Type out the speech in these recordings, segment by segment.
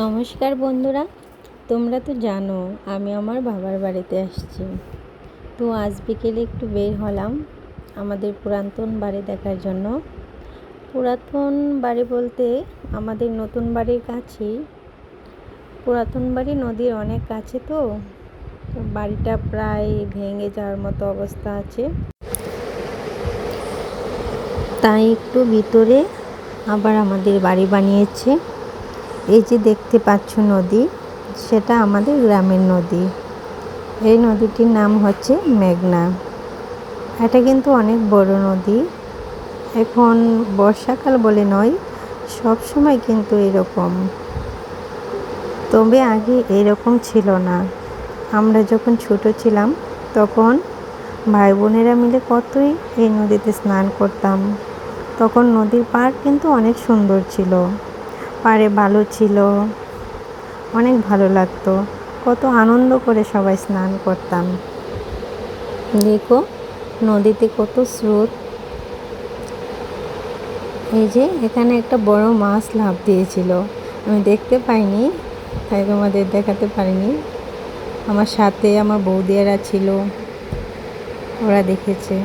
নমস্কার বন্ধুরা, তোমরা তো জানো আমি আমার বাবার বাড়িতে আসছি। তো আজ বিকেলে একটু বের হলাম আমাদের পুরাতন বাড়ি দেখার জন্য। পুরাতন বাড়ি বলতে আমাদের নতুন বাড়ির কাছেই। পুরাতন বাড়ি নদীর অনেক কাছে তো বাড়িটা প্রায় ভেঙে যাওয়ার মতো অবস্থা আছে। তাই একটু ভিতরে আবার আমাদের বাড়ি বানিয়েছে। এই যে দেখতে পাচ্ছ নদী, সেটা আমাদের গ্রামের নদী। এই নদীটির নাম হচ্ছে মেঘনা। এটা কিন্তু অনেক বড় নদী। এখন বর্ষাকাল বলে নয়, সব সময় কিন্তু এরকম। তবে আগে এরকম ছিল না। আমরা যখন ছোট ছিলাম, তখন ভাই বোনেরা মিলে কতই এই নদীতে স্নান করতাম। তখন নদীর পাড় কিন্তু অনেক সুন্দর ছিল। পাড়ে বালু ছিল। অনেক ভালো লাগতো। কত আনন্দ করে সবাই স্নান করতাম। দেখো, নদীতে কত স্রোত। এই যে, এখানে একটা বড় মাছ লাভ দিয়েছিল। আমি দেখতে পাইনি, তাই তোমাদের দেখাতে পারিনি। আমার সাথে আমার বৌদিয়ারা ছিল। ওরা দেখেছে।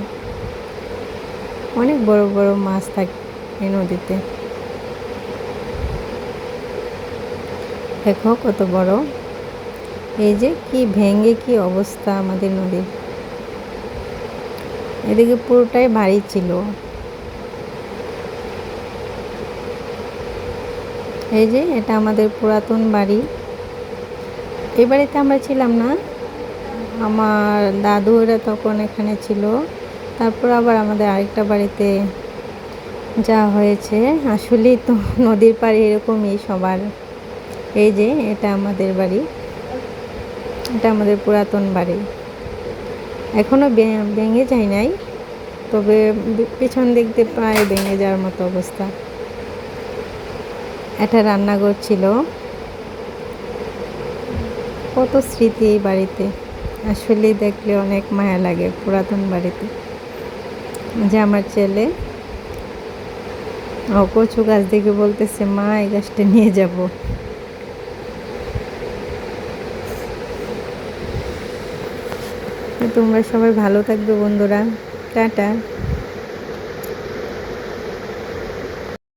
অনেক বড় বড় মাছ থাকে এই নদীতে। দেখো কত বড়। এই যে কি ভেঙে কি অবস্থা আমাদের নদীর। এদিকে পুরোটাই বাড়ি ছিল। এই যে এটা আমাদের পুরাতন বাড়ি। এই বাড়িতে আমরা ছিলাম না। আমার দাদুরা তখন এখানে ছিল। তারপর আবার আমাদের আরেকটা বাড়িতে যা হয়েছে। আসলেই তো নদীর পাড়ে এরকমই সবার। এই যে এটা আমাদের বাড়ি। এটা আমাদের পুরাতন বাড়ি। এখনও ভেঙে যায় নাই, তবে পিছন দিয়ে প্রায় ভেঙে যাওয়ার মতো অবস্থা। একটা রান্নাঘর ছিল। কত স্মৃতি এই বাড়িতে। আসলে দেখলে অনেক মায়া লাগে পুরাতন বাড়িতে। যে আমার ছেলে কচু গাছ দেখে বলতেছে, মা, এই গাছটা নিয়ে যাব। তোমরা সবাই ভালো থাকবে বন্ধুরা। টাটা।